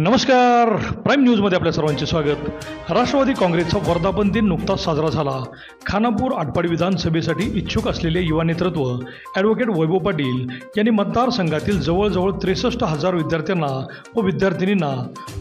नमस्कार. प्राईम न्यूजमध्ये आपल्या सर्वांचे स्वागत. राष्ट्रवादी काँग्रेसचा वर्धापन दिन नुकताच साजरा झाला. खानापूर आटपाडी विधानसभेसाठी इच्छुक असलेले युवा नेतृत्व ॲडव्होकेट वैभव पाटील यांनी मतदारसंघातील जवळजवळ त्रेसष्ट हजार विद्यार्थ्यांना व विद्यार्थिनींना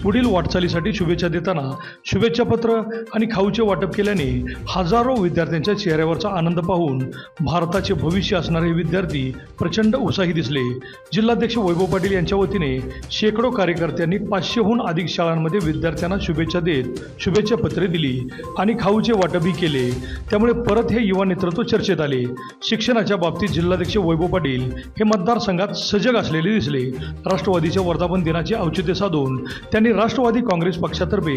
पुढील वाटचालीसाठी शुभेच्छा देताना शुभेच्छापत्र आणि खाऊचे वाटप केल्याने हजारो विद्यार्थ्यांच्या चेहऱ्यावरचा आनंद पाहून भारताचे भविष्य असणारे हे विद्यार्थी प्रचंड उत्साही दिसले. जिल्हाध्यक्ष वैभव पाटील यांच्या वतीने शेकडो कार्यकर्त्यांनी पाचशेहून अधिक शाळांमध्ये विद्यार्थ्यांना शुभेच्छा देत शुभेच्छा पत्रे दिली आणि खाऊचे वाटपही केले. त्यामुळे परत हे युवा नेतृत्व चर्चेत आले. शिक्षणाच्या बाबतीत जिल्हाध्यक्ष वैभव पाटील हे मतदारसंघात सजग असलेले दिसले. राष्ट्रवादीच्या वर्धापन दिनाचे औचित्य साधून त्यांनी राष्ट्रवादी काँग्रेस पक्षातर्फे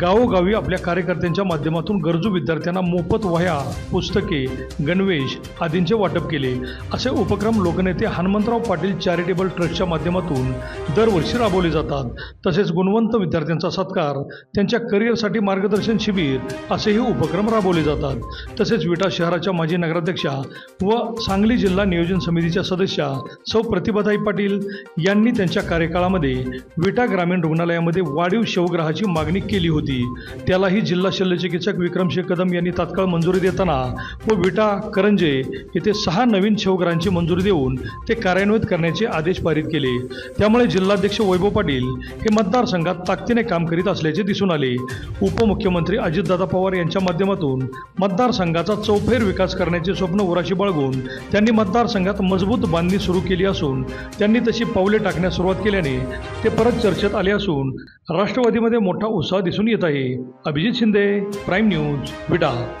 गावोगावी आपल्या कार्यकर्त्यांच्या माध्यमातून गरजू विद्यार्थ्यांना मोफत वह्या पुस्तके गणवेश आदींचे वाटप केले. असे उपक्रम लोकनेते हनुमंतराव पाटील चॅरिटेबल ट्रस्टच्या माध्यमातून दरवर्षी राबवले जातात. तसेच गुणवंत विद्यार्थ्यांचा सत्कार त्यांच्या करिअरसाठी मार्गदर्शन शिबिर असेही उपक्रम राबवले जातात. तसेच विटा शहराच्या माजी नगराध्यक्षा व सांगली जिल्हा नियोजन समितीच्या सदस्या सौ प्रतिभाताई पाटील यांनी त्यांच्या कार्यकाळामध्ये विटा ग्रामीण रुग्णालयामध्ये वाढीव शवग्रहाची मागणी केली होती. त्यालाही जिल्हा शल्यचिकित्सक विक्रमशेख कदम यांनी तात्काळ मंजुरी देताना व विटा करंजे येथे सहा नवीन शवग्रहांची मंजुरी देऊन ते कार्यान्वित करण्याचे आदेश पारित केले. त्यामुळे जिल्हाध्यक्ष वैभव पाटील हे मतदारसंघात ताकदीने काम करीत असल्याचे दिसून आले. उपमुख्यमंत्री अजितदादा पवार यांच्या माध्यमातून मतदारसंघाचा चौफेर विकास करण्याचे स्वप्न उराशी बाळगून त्यांनी मतदारसंघात मजबूत बांधणी सुरू केली असून त्यांनी तशी पावले टाकण्यास सुरुवात केल्याने ते परत चर्चेत आले असून राष्ट्रवादीमध्ये मोठा उत्साह दिसून येत आहे. Abhijit Shinde Prime News Vita